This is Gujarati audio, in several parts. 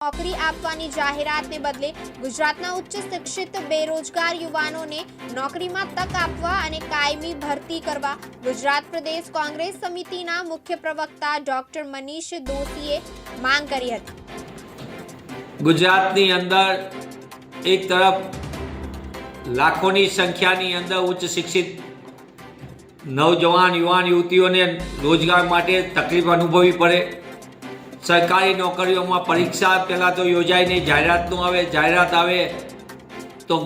નોકરી આપવાની જાહેરાતને બદલે ગુજરાતના ઉચ્ચ શિક્ષિત બેરોજગાર યુવાનોને નોકરીમાં તક આપવા અને કાયમી ભરતી કરવા ગુજરાત પ્રદેશ કોંગ્રેસ સમિતિના મુખ્ય પ્રવક્તા ડોક્ટર મનીષ દોશીએ માંગ કરી હતી. ગુજરાતની અંદર એક તરફ લાખોની સંખ્યાની અંદર ઉચ્ચ શિક્ષિત નવજવાન યુવાન યુવતીઓને રોજગાર માટે તકલીફ અનુભવવી પડે. સરકારી નોકરીઓમાં પરીક્ષા પહેલાં તો યોજાય નહીં, જાહેરાત ન આવે, જાહેરાત આવે તો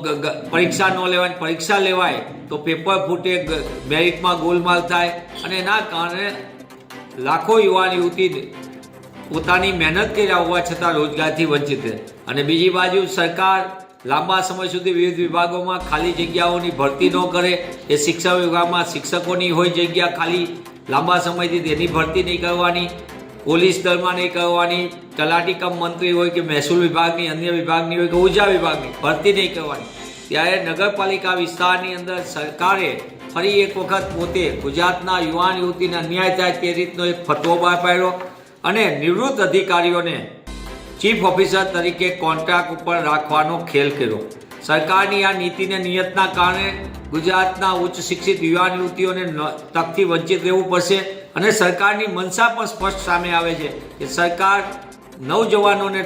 પરીક્ષા ન લેવાય પરીક્ષા લેવાય તો પેપર ફૂટે મેરિટમાં ગોલમાલ થાય અને એના કારણે લાખો યુવાન યુવતી પોતાની મહેનત કર્યા હોવા છતાં રોજગારથી વંચિત અને બીજી બાજુ સરકાર લાંબા સમય સુધી વિવિધ વિભાગોમાં ખાલી જગ્યાઓની ભરતી ન કરે. એ શિક્ષણ વિભાગમાં શિક્ષકોની હોય જગ્યા ખાલી. લાંબા સમયથી તેની ભરતી નહીં કરવાની, પોલીસ દળમાં નહીં કરવાની, તલાટી કમ મંત્રી હોય કે મહેસૂલ વિભાગની, અન્ય વિભાગની હોય કે ઊર્જા વિભાગની ભરતી નહીં કરવાની. ત્યારે નગરપાલિકા વિસ્તારની અંદર સરકારે ફરી એક વખત પોતે ગુજરાતના યુવાન યુવતીને અન્યાય થાય તે રીતનો એક ફતવો બહાર પાડ્યો અને નિવૃત્ત અધિકારીઓને ચીફ ઓફિસર તરીકે કોન્ટ્રાક્ટ ઉપર રાખવાનો ખેલ કર્યો. સરકારની આ નીતિને નિયતના કારણે ગુજરાતના ઉચ્ચ શિક્ષિત યુવાન યુવતીઓને તકથી વંચિત રહેવું પડશે અને સરકારની મનસા પણ સ્પષ્ટ સામે આવે છે કે સરકાર નવજવાનોને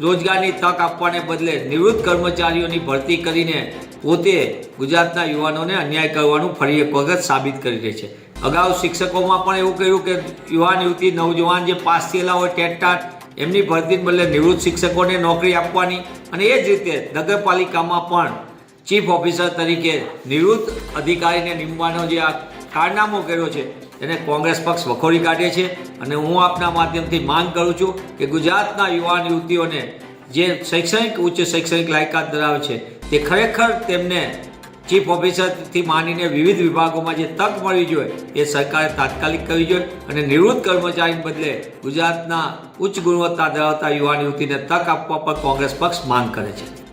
રોજગારની તક આપવાને બદલે નિવૃત્ત કર્મચારીઓની ભરતી કરીને પોતે ગુજરાતના યુવાનોને અન્યાય કરવાનું ફરી એક વખત સાબિત કરી રહી છે. અગાઉ શિક્ષકોમાં પણ એવું કહ્યું કે યુવાન યુવતી નવજવાન જે પાસ થયેલા હોય ટાટ એમની ભરતી બદલે નિવૃત્ત શિક્ષકોને નોકરી આપવાની અને એ જ રીતે નગરપાલિકામાં પણ ચીફ ઓફિસર તરીકે નિવૃત્ત અધિકારીને નિમવાનો જે આ કારનામો કર્યો છે, એને કોંગ્રેસ પક્ષ વખોડી કાઢે છે અને હું આપના માધ્યમથી માંગ કરું છું કે ગુજરાતના યુવાન યુવતીઓને જે શૈક્ષણિક, ઉચ્ચ શૈક્ષણિક લાયકાત ધરાવે છે, તે ખરેખર તેમને ચીફ ઓફિસરથી માનીને વિવિધ વિભાગોમાં જે તક મળવી જોઈએ, એ સરકારે તાત્કાલિક કરવી જોઈએ અને નિવૃત્ત કર્મચારીને બદલે ગુજરાતના ઉચ્ચ ગુણવત્તા ધરાવતા યુવાન યુવતીને તક આપવા પર કોંગ્રેસ પક્ષ માંગ કરે છે.